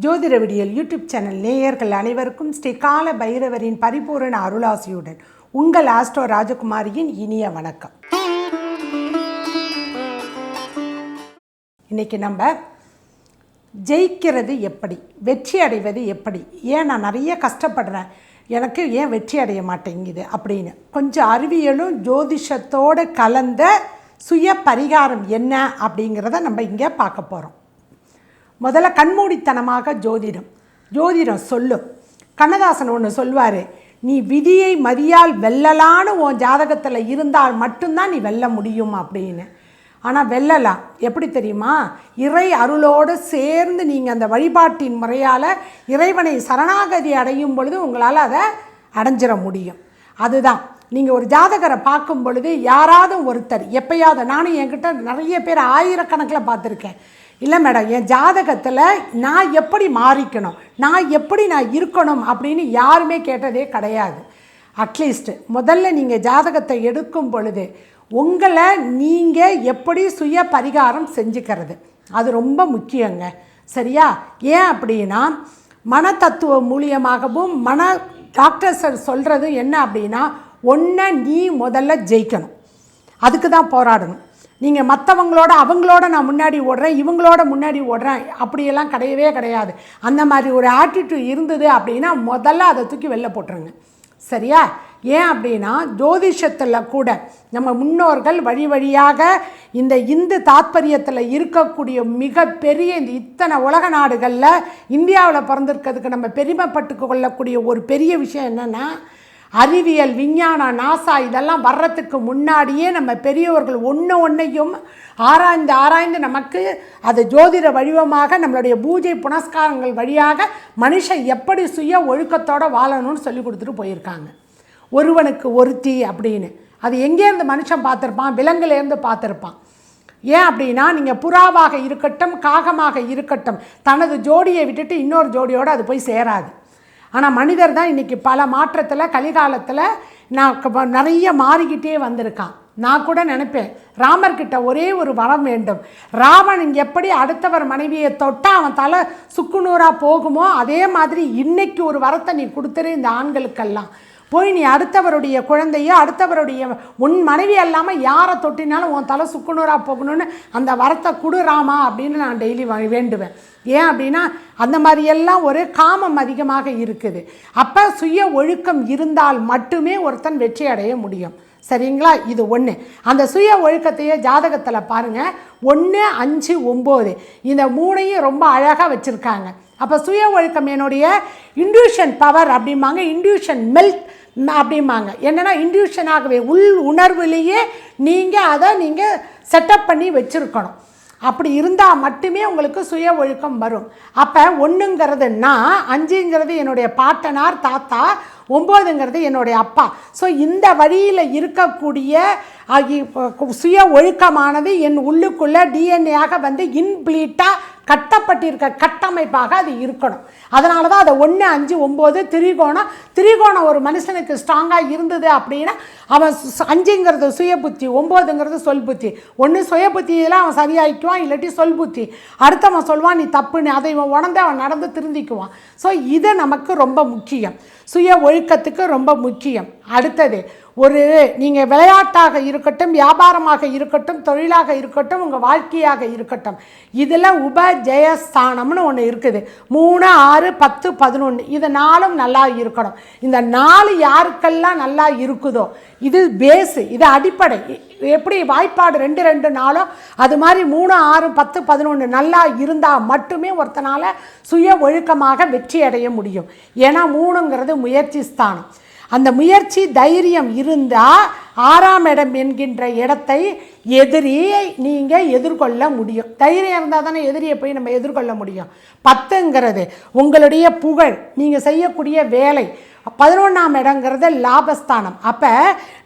ஜோதிட விடியல் YouTube channel நேயர்கள் அனைவருக்கும் ஸ்ரீ கால பைரவரின் பரிபூரண அருளாசியுடன் உங்கள் ஆஸ்ட்ரோ ராஜகுமாரியின் இனிய வணக்கம். இன்னைக்கு நம்ம ஜெயிக்கிறது எப்படி வெற்றி அடைவது எப்படி ஏன் நான் நிறைய கஷ்டப்படுறேன் எனக்கு ஏன் வெற்றி அடைய மாட்டேங்குது அப்படின்னு கொஞ்சம் அறிவியலும் ஜோதிஷத்தோடு கலந்த சுய பரிகாரம் என்ன அப்படிங்கிறத நம்ம இங்கே பார்க்க போகிறோம் முதல்ல கண்மூடித்தனமாக ஜோதிடம். ஜோதிடம் சொல்லும் கண்ணதாசன் ஒன்று சொல்வார் நீ விதியை மதியால் வெல்லலான்னு உன் ஜாதகத்தில் இருந்தால் மட்டும்தான் நீ வெல்ல முடியும் அப்படின்னு. ஆனால் வெல்லலாம் எப்படி தெரியுமா? இறை அருளோடு சேர்ந்து நீங்கள் அந்த வழிபாட்டின் முறையால் இறைவனை சரணாகதி அடையும் பொழுது உங்களால் அதை அடைஞ்சிட முடியும். அதுதான். நீங்கள் ஒரு ஜாதகரை பார்க்கும் பொழுது யாராவது ஒருத்தர் எப்பயாவது நானும் என்கிட்ட நிறைய பேர் ஆயிரக்கணக்கில் பார்த்துருக்கேன். இல்லை மேடம் என் ஜாதகத்தில் நான் எப்படி மாறிக்கணும்? நான் எப்படி நான் இருக்கணும் அப்படின்னு யாருமே கேட்டதே கிடையாது. அட்லீஸ்ட் முதல்ல நீங்கள் ஜாதகத்தை எடுக்கும் பொழுது உங்களை நீங்கள் எப்படி சுய பரிகாரம் செஞ்சுக்கிறது? அது ரொம்ப முக்கியங்க. சரியா? ஏன் அப்படின்னா மனத்தத்துவம் மூலியமாகவும் மன டாக்டர்ஸ் சொல்கிறது என்ன அப்படின்னா ஒன்றை நீ முதல்ல ஜெயிக்கணும். அதுக்கு தான் போராடணும். நீங்கள் மற்றவங்களோட அவங்களோட நான் முன்னாடி ஓடுறேன் இவங்களோட முன்னாடி ஓடுறேன் அப்படியெல்லாம் கிடையவே கிடையாது. அந்த மாதிரி ஒரு ஆட்டிடியூட் இருந்தது அப்படின்னா முதல்ல அதை தூக்கி வெளில போட்டுருங்க. சரியா? ஏன் அப்படின்னா ஜோதிஷத்தில் கூட நம்ம முன்னோர்கள் வழி வழியாக இந்த இந்து தாத்பரியத்தில் இருக்கக்கூடிய மிகப்பெரிய இந்த இத்தனை உலக நாடுகளில் இந்தியாவில் பிறந்திருக்கிறதுக்கு நம்ம பெருமைப்பட்டு கொள்ளக்கூடிய ஒரு பெரிய விஷயம் என்னென்னா அறிவியல் விஞ்ஞானம் நாசா இதெல்லாம் வர்றதுக்கு முன்னாடியே நம்ம பெரியவர்கள் ஒன்று ஒன்றையும் ஆராய்ந்து ஆராய்ந்து நமக்கு அது ஜோதிட வடிவமாக நம்மளுடைய பூஜை புனஸ்காரங்கள் வழியாக மனுஷன் எப்படி சுய ஒழுக்கத்தோடு வாழணும்னு சொல்லி கொடுத்துட்டு போயிருக்காங்க. ஒருவனுக்கு ஒருத்தி அப்படின்னு. அது எங்கேருந்து மனுஷன் பார்த்துருப்பான்? விலங்குலேருந்து பார்த்துருப்பான். ஏன் அப்படின்னா நீங்கள் புறாவாக இருக்கட்டும் காகமாக இருக்கட்டும் தனது ஜோடியை விட்டுட்டு இன்னொரு ஜோடியோடு அது போய் சேராது. ஆனால் மனிதர் தான் இன்றைக்கி பல மாற்றத்தில் கலிகாலத்தில் நான் நிறைய மாறிக்கிட்டே வந்திருக்கான். நான் கூட நினைப்பேன் ராமர்கிட்ட ஒரே ஒரு வரம் வேண்டும். ராவணன் எப்படி அடுத்தவர் மனைவியை தொட்டால் அவன் தலை சுக்குநூறாக போகுமோ அதே மாதிரி இன்னைக்கு ஒரு வரத்தை நீ கொடுத்துரு இந்த ஆண்களுக்கெல்லாம். போய் நீ அடுத்தவருடைய குழந்தையோ அடுத்தவருடைய உன் மனைவி அல்லாமல் யாரை தொட்டினாலும் உன் தலை சுக்குநூறாக போகணும்னு அந்த வரத்தை கொடுறாமா அப்படின்னு நான் டெய்லி வேண்டுவேன். ஏன் அப்படின்னா அந்த மாதிரியெல்லாம் ஒரு காமம் அதிகமாக இருக்குது. அப்போ சுய ஒழுக்கம் இருந்தால் மட்டுமே ஒருத்தன் வெற்றி அடைய முடியும். சரிங்களா? இது ஒன்று அந்த சுய ஒழுக்கத்தையே ஜாதகத்தில் பாருங்கள் ஒன்று அஞ்சு ஒம்பது. இந்த மூணையும் ரொம்ப அழகாக வச்சுருக்காங்க. அப்போ சுய ஒழுக்கம் என்னுடைய இன்டியூஷன் பவர் அப்படிம்பாங்க. இன்டியூஷன் மெல்த் அப்படிம்பாங்க. என்னென்னா இன்டியூஷனாகவே உள் உணர்வுலேயே நீங்கள் அதை நீங்கள் செட்டப் பண்ணி வச்சுருக்கணும். அப்படி இருந்தால் மட்டுமே உங்களுக்கு சுய ஒழுக்கம் வரும். அப்போ ஒன்றுங்கிறதுனா அஞ்சுங்கிறது என்னுடைய பாட்டனார் தாத்தா ஒம்போதுங்கிறது என்னுடைய அப்பா. ஸோ இந்த வழியில் இருக்கக்கூடிய ஆகி- சுய ஒழுக்கமானது என் உள்ளுக்குள்ளே டிஎன்ஏயாக வந்து இன்பிளீட்டாக கட்டப்பட்டிருக்க கட்டமைப்பாக அது இருக்கணும். அதனால தான் அதை ஒன்று அஞ்சு ஒம்பது திரிகோணம் திரிகோணம் ஒரு மனுஷனுக்கு ஸ்ட்ராங்காக இருந்தது அப்படின்னா அவன் அஞ்சுங்கிறது சுய புத்தி ஒம்போதுங்கிறது சொல் புத்தி ஒன்று சுய புத்தியில் அவன் சரியாயிக்குவான் இல்லாட்டி சொல் புத்தி அடுத்தவன் சொல்வான் நீ தப்புன்னு. அதை இவன் உணர்ந்து அவன் நடந்து திருந்திக்குவான். ஸோ இது நமக்கு ரொம்ப முக்கியம். சுய ஒழுக்கத்துக்கு ரொம்ப முக்கியம். அடுத்தது ஒரு நீங்கள் விளையாட்டாக இருக்கட்டும் வியாபாரமாக இருக்கட்டும் தொழிலாக இருக்கட்டும் உங்கள் வாழ்க்கையாக இருக்கட்டும். இதில் உபஜெயஸ்தானம்னு ஒன்று இருக்குது. மூணு ஆறு பத்து பதினொன்று இது நாளும் நல்லா இருக்கணும். இந்த நாலு யாருக்கெல்லாம் நல்லா இருக்குதோ இது பேஸு இது அடிப்படை. எப்படி வாய்ப்பாடு ரெண்டு ரெண்டு நாளோ அது மாதிரி மூணு ஆறு பத்து பதினொன்று நல்லா இருந்தால் மட்டுமே ஒருத்தனால் சுய ஒழுக்கமாக வெற்றி அடைய முடியும். ஏன்னா மூணுங்கிறது முயற்சி ஸ்தானம். அந்த முயற்சி தைரியம் இருந்தால் ஆறாம் இடம் என்கின்ற இடத்தை எதிரியை நீங்கள் எதிர்கொள்ள முடியும். தைரியம் இருந்தால் தானே எதிரியை போய் நம்ம எதிர்கொள்ள முடியும். பத்துங்கிறது உங்களுடைய புகழ் நீங்கள் செய்யக்கூடிய வேலை. பதினொன்றாம் இடங்கிறது லாபஸ்தானம். அப்போ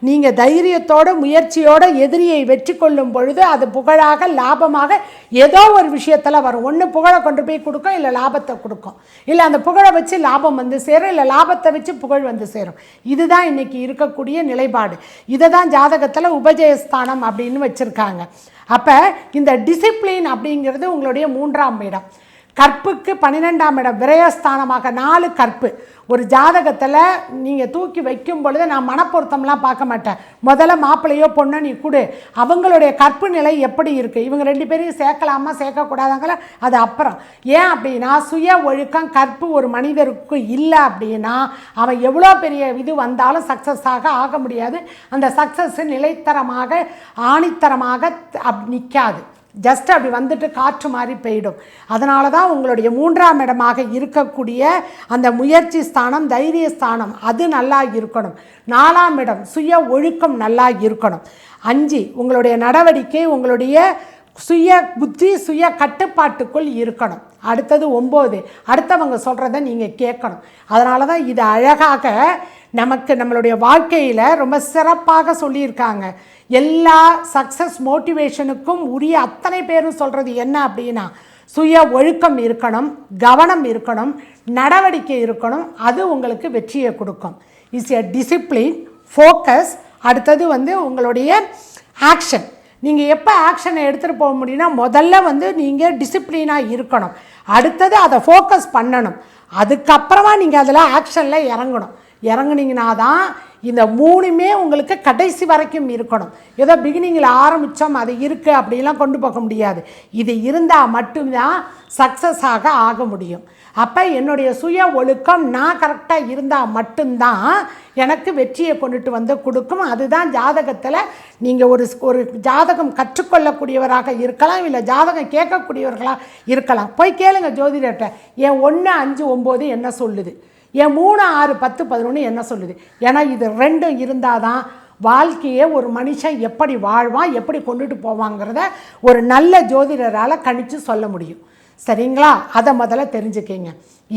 நீங்கள் தைரியத்தோட முயற்சியோட எதிரியை வெற்றி கொள்ளும் பொழுது அது புகழாக லாபமாக ஏதோ ஒரு விஷயத்தில் வரும். ஒன்று புகழை கொண்டு போய் கொடுக்கும் இல்லை லாபத்தை கொடுக்கும். இல்லை அந்த புகழை வச்சு லாபம் வந்து சேரும் இல்லை லாபத்தை வச்சு புகழ் வந்து சேரும். இதுதான் இன்னைக்கு இருக்கக்கூடிய நிலைப்பாடு. இதை தான் ஜாதகத்தில் உபஜயஸ்தானம் அப்படின்னு வச்சுருக்காங்க. அப்போ இந்த டிசிப்ளின் அப்படிங்கிறது உங்களுடைய மூன்றாம் இடம். கற்புக்கு பன்னிரெண்டாம் இடம் விரயஸ்தானமாக நாலு கற்பு. ஒரு ஜாதகத்தில் நீங்கள் தூக்கி வைக்கும் பொழுது நான் மனப்பொருத்தம்லாம் பார்க்க மாட்டேன். முதல்ல மாப்பிள்ளையோ பொண்ணோ நீ கொடு. அவங்களுடைய கற்பு நிலை எப்படி இருக்குது இவங்க ரெண்டு பேரையும் சேர்க்கலாமா சேர்க்கக்கூடாதாங்களா அது அப்புறம். ஏன் அப்படின்னா சுய ஒழுக்கம் கற்பு ஒரு மனிதருக்கு இல்லை அப்படின்னா அவன் எவ்வளோ பெரிய இது வந்தாலும் சக்ஸஸாக ஆக முடியாது. அந்த சக்ஸஸ் நிலைத்தரமாக ஆணித்தரமாக அப் நிற்காது ஜஸ்ட் அப்படி வந்துட்டு காற்று மாதிரி போயிடும். அதனால தான் உங்களுடைய மூன்றாம் இடமாக இருக்கக்கூடிய அந்த முயற்சி ஸ்தானம் தைரிய ஸ்தானம் அது நல்லா இருக்கணும். நாலாம் இடம் சுய ஒழுக்கம் நல்லா இருக்கணும். அஞ்சு உங்களுடைய நடவடிக்கை உங்களுடைய சுய புத்தி சுய கட்டுப்பாட்டுக்குள் இருக்கணும். அடுத்தது ஒம்பது அடுத்தவங்க சொல்கிறத நீங்கள் கேட்கணும். அதனால தான் இது அழகாக நமக்கு நம்மளுடைய வாழ்க்கையில் ரொம்ப சிறப்பாக சொல்லியிருக்காங்க. எல்லா சக்ஸஸ் மோட்டிவேஷனுக்கும் உரிய அத்தனை பேரும் சொல்கிறது என்ன அப்படின்னா சுய ஒழுக்கம் இருக்கணும் கவனம் இருக்கணும் நடவடிக்கை இருக்கணும் அது உங்களுக்கு வெற்றியை கொடுக்கும். இஸ் எ டிசிப்ளின் ஃபோக்கஸ் அடுத்தது வந்து உங்களுடைய ஆக்ஷன் நீங்கள் எப்போ ஆக்ஷனை எடுத்துகிட்டு போக முடியும்னா முதல்ல வந்து நீங்கள் டிசிப்ளினாக இருக்கணும். அடுத்தது அதை ஃபோக்கஸ் பண்ணணும். அதுக்கப்புறமா நீங்கள் அதில் ஆக்ஷனில் இறங்கணும். இறங்குனீங்கன்னா தான் இந்த மூணுமே உங்களுக்கு கடைசி வரைக்கும் இருக்கணும். ஏதோ பிகினிங்கில் ஆரம்பித்தோம் அது இருக்குது அப்படிலாம் கொண்டு போக முடியாது. இது இருந்தால் மட்டும்தான் சக்ஸஸாக ஆக முடியும். அப்போ என்னுடைய சுய ஒழுக்கம் நான் கரெக்டாக இருந்தால் மட்டும்தான் எனக்கு வெற்றியை கொண்டுட்டு வந்து கொடுக்கும். அதுதான் ஜாதகத்தில் நீங்கள் ஒரு ஒரு ஜாதகம் கற்றுக்கொள்ளக்கூடியவராக இருக்கலாம் இல்லை ஜாதகம் கேட்கக்கூடியவர்களாக இருக்கலாம். போய் கேளுங்க ஜோதிடர்கிட்ட. என் ஒன்று அஞ்சு ஒம்பது என்ன சொல்லுது? என் மூணு ஆறு பத்து பதினொன்று என்ன சொல்லுது? ஏன்னா இது ரெண்டும் இருந்தால் தான் வாழ்க்கையை ஒரு மனுஷன் எப்படி வாழ்வான் எப்படி கொண்டுட்டு போவாங்கிறத ஒரு நல்ல ஜோதிடரால் கணித்து சொல்ல முடியும். சரிங்களா? அதை முதல்ல தெரிஞ்சுக்கிங்க.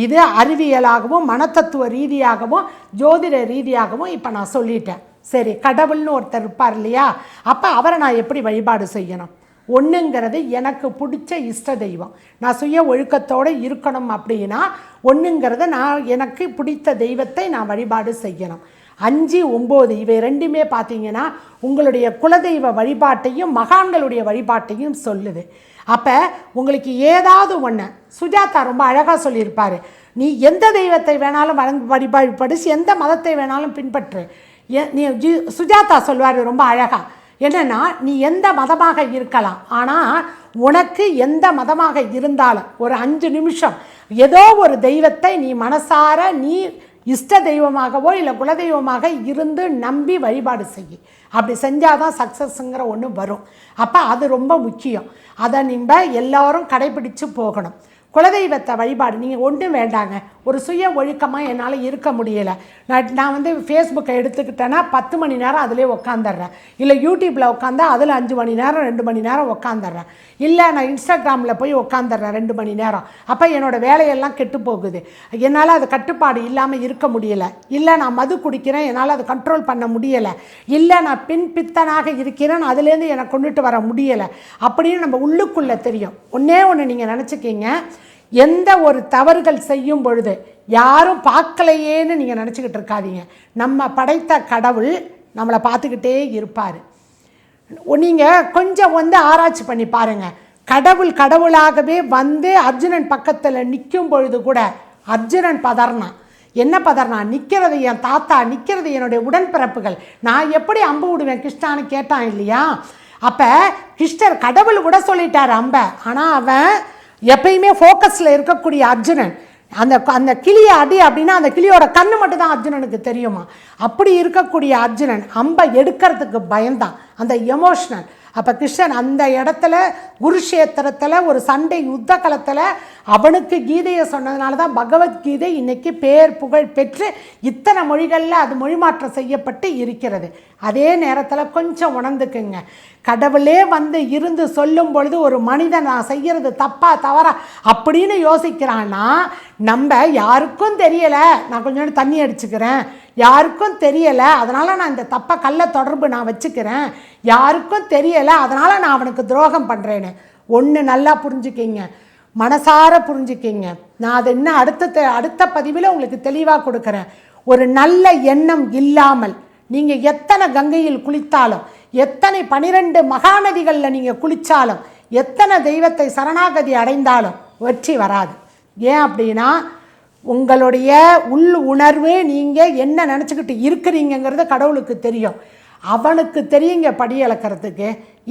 இது அறிவியலாகவும் மனத்தத்துவ ரீதியாகவும் ஜோதிட ரீதியாகவும் இப்போ நான் சொல்லிட்டேன். சரி கடவுள்னு ஒருத்தர் இருப்பார் இல்லையா? அப்போ அவரை நான் எப்படி வழிபாடு செய்யணும்? ஒன்றுங்கிறது எனக்கு பிடிச்ச இஷ்ட தெய்வம். நான் சுய ஒழுக்கத்தோடு இருக்கணும் அப்படின்னா ஒன்றுங்கிறத நான் எனக்கு பிடித்த தெய்வத்தை நான் வழிபாடு செய்யணும். அஞ்சு ஒம்பது இவை ரெண்டுமே பார்த்தீங்கன்னா உங்களுடைய குலதெய்வ வழிபாட்டையும் மகான்களுடைய வழிபாட்டையும் சொல்லுது. அப்போ உங்களுக்கு ஏதாவது ஒன்று சுஜாதா ரொம்ப அழகாக சொல்லியிருப்பார். நீ எந்த தெய்வத்தை வேணாலும் வழங்கு வழிபாடு படிச்சு எந்த மதத்தை வேணாலும் பின்பற்று. நீ ஜி சுஜாதா சொல்வார் ரொம்ப அழகாக என்னன்னா நீ எந்த மதமாக இருக்கலாம் ஆனால் உனக்கு எந்த மதமாக இருந்தாலும் ஒரு அஞ்சு நிமிஷம் ஏதோ ஒரு தெய்வத்தை நீ மனசார நீ இஷ்ட தெய்வமாகவோ இல்லை குலதெய்வமாக இருந்து நம்பி வழிபாடு செய். அப்படி செஞ்சால் தான் சக்ஸஸ்ங்கிற ஒன்று வரும். அப்போ அது ரொம்ப முக்கியம். அதை நம்ம எல்லோரும் கடைபிடிச்சு போகணும். குலதெய்வத்தை வழிபாடு நீங்கள் ஒன்றும் வேண்டாங்க. ஒரு சுய ஒழுக்கமாக என்னால் இருக்க முடியலை. நான் நான் வந்து ஃபேஸ்புக்கை எடுத்துக்கிட்டேன்னா பத்து மணி நேரம் அதிலே உக்காந்துடுறேன். இல்லை யூடியூப்பில் உட்காந்தா அதில் அஞ்சு மணி நேரம் ரெண்டு மணி நேரம் உட்காந்துடுறேன் இல்லை நான் இன்ஸ்டாகிராமில் போய் உட்காந்துடுறேன் ரெண்டு மணி நேரம். அப்போ என்னோடய வேலையெல்லாம் கெட்டு போகுது. என்னால் அது கட்டுப்பாடு இல்லாமல் இருக்க முடியலை. இல்லை நான் மது குடிக்கிறேன் என்னால் அதை கண்ட்ரோல் பண்ண முடியலை. இல்லை நான் பின் பித்தனாக இருக்கிறேன் அதுலேருந்து என்னை கொண்டுட்டு வர முடியலை. அப்படின்னு நம்ம உள்ளுக்குள்ளே தெரியும். ஒன்றே ஒன்று நீங்கள் நினச்சிக்கிங்க. எந்த ஒரு தவறுகள் செய்யும் பொழுது யாரும் பார்க்கலையேன்னு நீங்கள் நினச்சிக்கிட்டு இருக்காதீங்க. நம்ம படைத்த கடவுள் நம்மளை பார்த்துக்கிட்டே இருப்பார். நீங்கள் கொஞ்சம் வந்து ஆராய்ச்சி பண்ணி பாருங்கள் கடவுள் கடவுளாகவே வந்து அர்ஜுனன் பக்கத்தில் நிற்கும் பொழுது கூட அர்ஜுனன் பதர்னா என்ன பதர்னா நிற்கிறது என் தாத்தா நிற்கிறது என்னுடைய உடன்பிறப்புகள். நான் எப்படி அம்பு விடுவேன் கிருஷ்ணான்னு கேட்டான் இல்லையா? அப்போ கிருஷ்ணர் கடவுள் கூட சொல்லிட்டார் அம்பை. ஆனால் அவன் எப்பயுமே ஃபோக்கஸில் இருக்கக்கூடிய அர்ஜுனன். அந்த அந்த கிளியை அடி அப்படின்னா அந்த கிளியோட கண்ணு மட்டும் தான் அர்ஜுனனுக்கு தெரியுமா? அப்படி இருக்கக்கூடிய அர்ஜுனன் அம்பை எடுக்கிறதுக்கு பயந்தான். அந்த எமோஷ்னல் அப்போ கிருஷ்ணன் அந்த இடத்துல குருஷேத்திரத்தில் ஒரு சண்டை யுத்த களத்தில் அவனுக்கு கீதையை சொன்னதுனால தான் பகவத்கீதை இன்னைக்கு பேர் புகழ் பெற்று இத்தனை மொழிகளில் அது மொழிமாற்றம் செய்யப்பட்டு இருக்கிறது. அதே நேரத்தில் கொஞ்சம் உணர்ந்துக்குங்க. கடவுளே வந்து இருந்து சொல்லும் பொழுது ஒரு மனிதன் நான் செய்கிறது தப்பா தவறா அப்படின்னு யோசிக்கிறான்னா நம்ம யாருக்கும் தெரியலை. நான் கொஞ்சோண்டு தண்ணி அடிச்சுக்கிறேன். யாருக்கும் தெரியலை. அதனால் நான் இந்த தப்பை கள்ள தொடர்பு நான் வச்சுக்கிறேன். யாருக்கும் தெரியலை. அதனால் நான் அவனுக்கு துரோகம் பண்ணுறேன்னு ஒன்று நல்லா புரிஞ்சுக்கிங்க. மனசார புரிஞ்சுக்கிங்க. நான் அதை இன்னும் அடுத்த அடுத்த பதிவில் உங்களுக்கு தெளிவாக கொடுக்குறேன். ஒரு நல்ல எண்ணம் இல்லாமல் நீங்கள் எத்தனை கங்கையில் குளித்தாலும் எத்தனை பனிரெண்டு மகாநதிகளில் நீங்கள் குளித்தாலும் எத்தனை தெய்வத்தை சரணாகதி அடைந்தாலும் வெற்றி வராது. ஏன் அப்படின்னா உங்களுடைய உள் உணர்வு நீங்கள் என்ன நினச்சிக்கிட்டு இருக்கிறீங்கங்கிறது கடவுளுக்கு தெரியும். அவனுக்கு தெரியுங்க படி இழக்கிறதுக்கு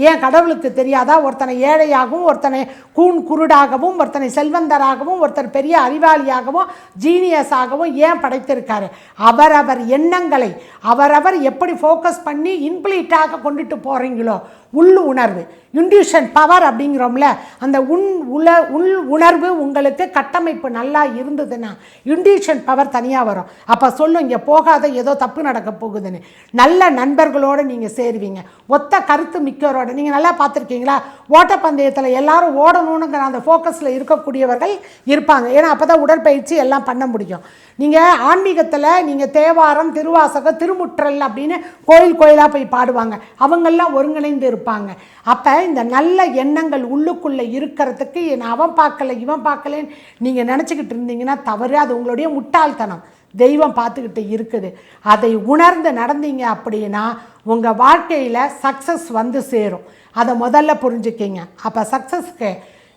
ஏன் கடவுளுக்கு தெரியாதா? ஒருத்தனை ஏழையாகவும் ஒருத்தனை கூன் குருடாகவும் ஒருத்தனை செல்வந்தராகவும் ஒருத்தர் பெரிய அறிவாளியாகவும் ஜீனியஸாகவும் ஏன் படைத்திருக்காரு? அவரவர் எண்ணங்களை அவரவர் எப்படி ஃபோக்கஸ் பண்ணி இன்ப்ளீட்டாக கொண்டுட்டு போகிறீங்களோ உள் உணர்வு இன்ட்யூஷன் பவர் அப்படிங்கிறோம்ல அந்த உன் உல உள் உணர்வு உங்களுக்கு கட்டமைப்பு நல்லா இருந்ததுன்னா இன்ட்யூஷன் பவர் தனியாக வரும். அப்போ சொல்லும் இங்கே போகாத ஏதோ தப்பு நடக்க போகுதுன்னு. நல்ல நண்பர்களோடு நீங்கள் சேருவீங்க. ஒத்த கருத்து மிக்கவரோட நீங்கள் நல்லா பார்த்துருக்கீங்களா? ஓட்டப்பந்தயத்தில் எல்லாரும் ஓடணுங்கிற அந்த ஃபோக்கஸில் இருக்கக்கூடியவர்கள் இருப்பாங்க. ஏன்னா அப்போ தான் உடற்பயிற்சி எல்லாம் பண்ண முடியும். நீங்கள் ஆன்மீகத்தில் நீங்கள் தேவாரம் திருவாசகம் திருமுற்றல் அப்படின்னு கோயில் கோயிலாக போய் பாடுவாங்க. அவங்கெல்லாம் ஒருங்கிணைந்து இருப்பாங்க. அப்போ இந்த நல்ல எண்ணங்கள் உள்ளுக்குள்ளே இருக்கிறதுக்கு நான் அவன் பார்க்கல இவன் பார்க்கலன்னு நீங்கள் நினச்சிக்கிட்டு இருந்தீங்கன்னா தவறு. அது உங்களுடைய முட்டாள்தனம். தெய்வம் பார்த்துக்கிட்டு இருக்குது. அதை உணர்ந்து நடந்தீங்க அப்படின்னா உங்கள் வாழ்க்கையில் சக்ஸஸ் வந்து சேரும். அதை முதல்ல புரிஞ்சுக்கிங்க. அப்போ சக்ஸஸ்க்கு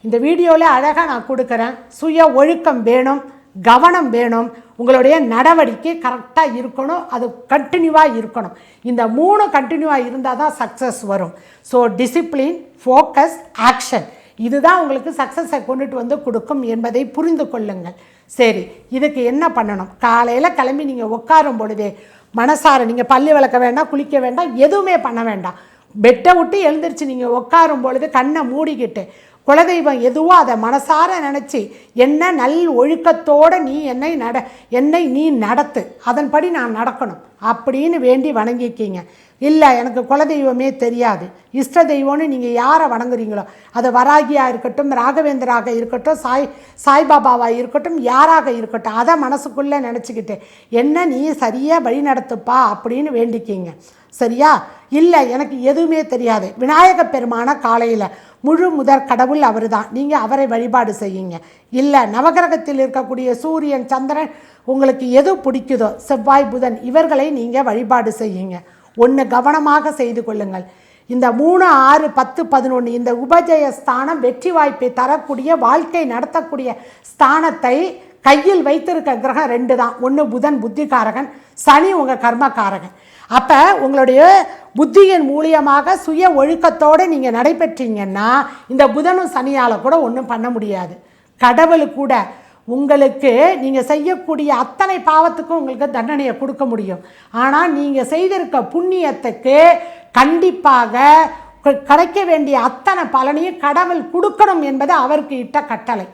இந்த வீடியோவில் அழகாக நான் கொடுக்குறேன். சுய ஒழுக்கம் வேணும் கவனம் வேணும் உங்களுடைய நடவடிக்கை கரெக்டாக இருக்கணும் அது கண்டினியூவாக இருக்கணும். இந்த மூணு கண்டினியூவாக இருந்தால் தான் சக்ஸஸ் வரும். ஸோ டிசிப்ளின் ஃபோக்கஸ் ஆக்ஷன் இதுதான் உங்களுக்கு சக்ஸஸை கொண்டுட்டு வந்து கொடுக்கும் என்பதை புரிந்து கொள்ளுங்கள். சரி இதுக்கு என்ன பண்ணணும்? காலையில் கிளம்பி நீங்கள் உட்காரும் பொழுதே மனசார நீங்கள் பல்லு விளக்க வேண்டாம் குளிக்க வேண்டாம் எதுவுமே பண்ண வேண்டாம். பெட்டை விட்டு எழுந்திரிச்சு நீங்கள் உட்காரும் பொழுது கண்ணை மூடிக்கிட்டு குலதெய்வம் எதுவோ அதை மனசார நினச்சி என்ன நல் ஒழுக்கத்தோடு நீ என்னை நட என்னை நீ நடத்து அதன்படி நான் நடக்கணும் அப்படின்னு வேண்டி வணங்கிக்கிங்க இல்லை எனக்கு குலதெய்வமே தெரியாது. இஷ்ட தெய்வம்னு நீங்கள் யாரை வணங்குறீங்களோ அது வராகியாக இருக்கட்டும் ராகவேந்தராக இருக்கட்டும் சாய் சாய்பாபாவாக இருக்கட்டும் யாராக இருக்கட்டும் அதை மனசுக்குள்ளே நினச்சிக்கிட்டு என்ன நீ சரியாக வழி நடத்துப்பா அப்படின்னு வேண்டிக்கிங்க. சரியா? இல்லை எனக்கு எதுவுமே தெரியாது. விநாயகப் பெருமான காலையில் முழு முதற் கடவுள் அவர் தான் நீங்கள் அவரை வழிபாடு செய்யுங்க. இல்லை நவகிரகத்தில் இருக்கக்கூடிய சூரியன் சந்திரன் உங்களுக்கு எது பிடிக்குதோ செவ்வாய் புதன் இவர்களை நீங்கள் வழிபாடு செய்யுங்க. ஒன்று கவனமாக செய்து கொள்ளுங்கள். இந்த மூணு ஆறு பத்து பதினொன்று இந்த உபஜய ஸ்தானம் வெற்றி வாய்ப்பை தரக்கூடிய வாழ்க்கை நடத்தக்கூடிய ஸ்தானத்தை கையில் வைத்திருக்க கிரகம் ரெண்டு தான். ஒன்று புதன் புத்திகாரகன். சனி உங்கள் கர்மக்காரகன். அப்போ உங்களுடைய புத்தியின் மூலியமாக சுய ஒழுக்கத்தோடு நீங்கள் நடைபெற்றீங்கன்னா இந்த புதனும் சனியால் கூட ஒன்றும் பண்ண முடியாது. கடவுள் கூட உங்களுக்கு நீங்கள் செய்யக்கூடிய அத்தனை பாவத்துக்கும் உங்களுக்கு தண்டனையை கொடுக்க முடியும். ஆனால் நீங்கள் செய்திருக்க புண்ணியத்துக்கு கண்டிப்பாக க- கிடைக்க வேண்டிய அத்தனை பலனையும் கடவுள் கொடுக்கணும் என்பது அவருக்கு இட்ட கட்டளை.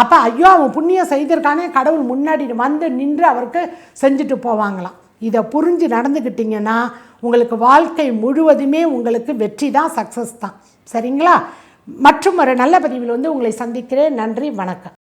அப்போ ஐயோ அவன் புண்ணியம் செய்திருக்கானே கடவுள் முன்னாடி வந்து நின்று அவருக்கு செஞ்சுட்டு போவாங்களாம். இதை புரிஞ்சு நடந்துக்கிட்டிங்கன்னா உங்களுக்கு வாழ்க்கை முழுவதுமே உங்களுக்கு வெற்றி தான் சக்ஸஸ் தான். சரிங்களா? மற்றும் ஒரு நல்ல பதிவில் வந்து உங்களை சந்திக்கிறேன். நன்றி வணக்கம்.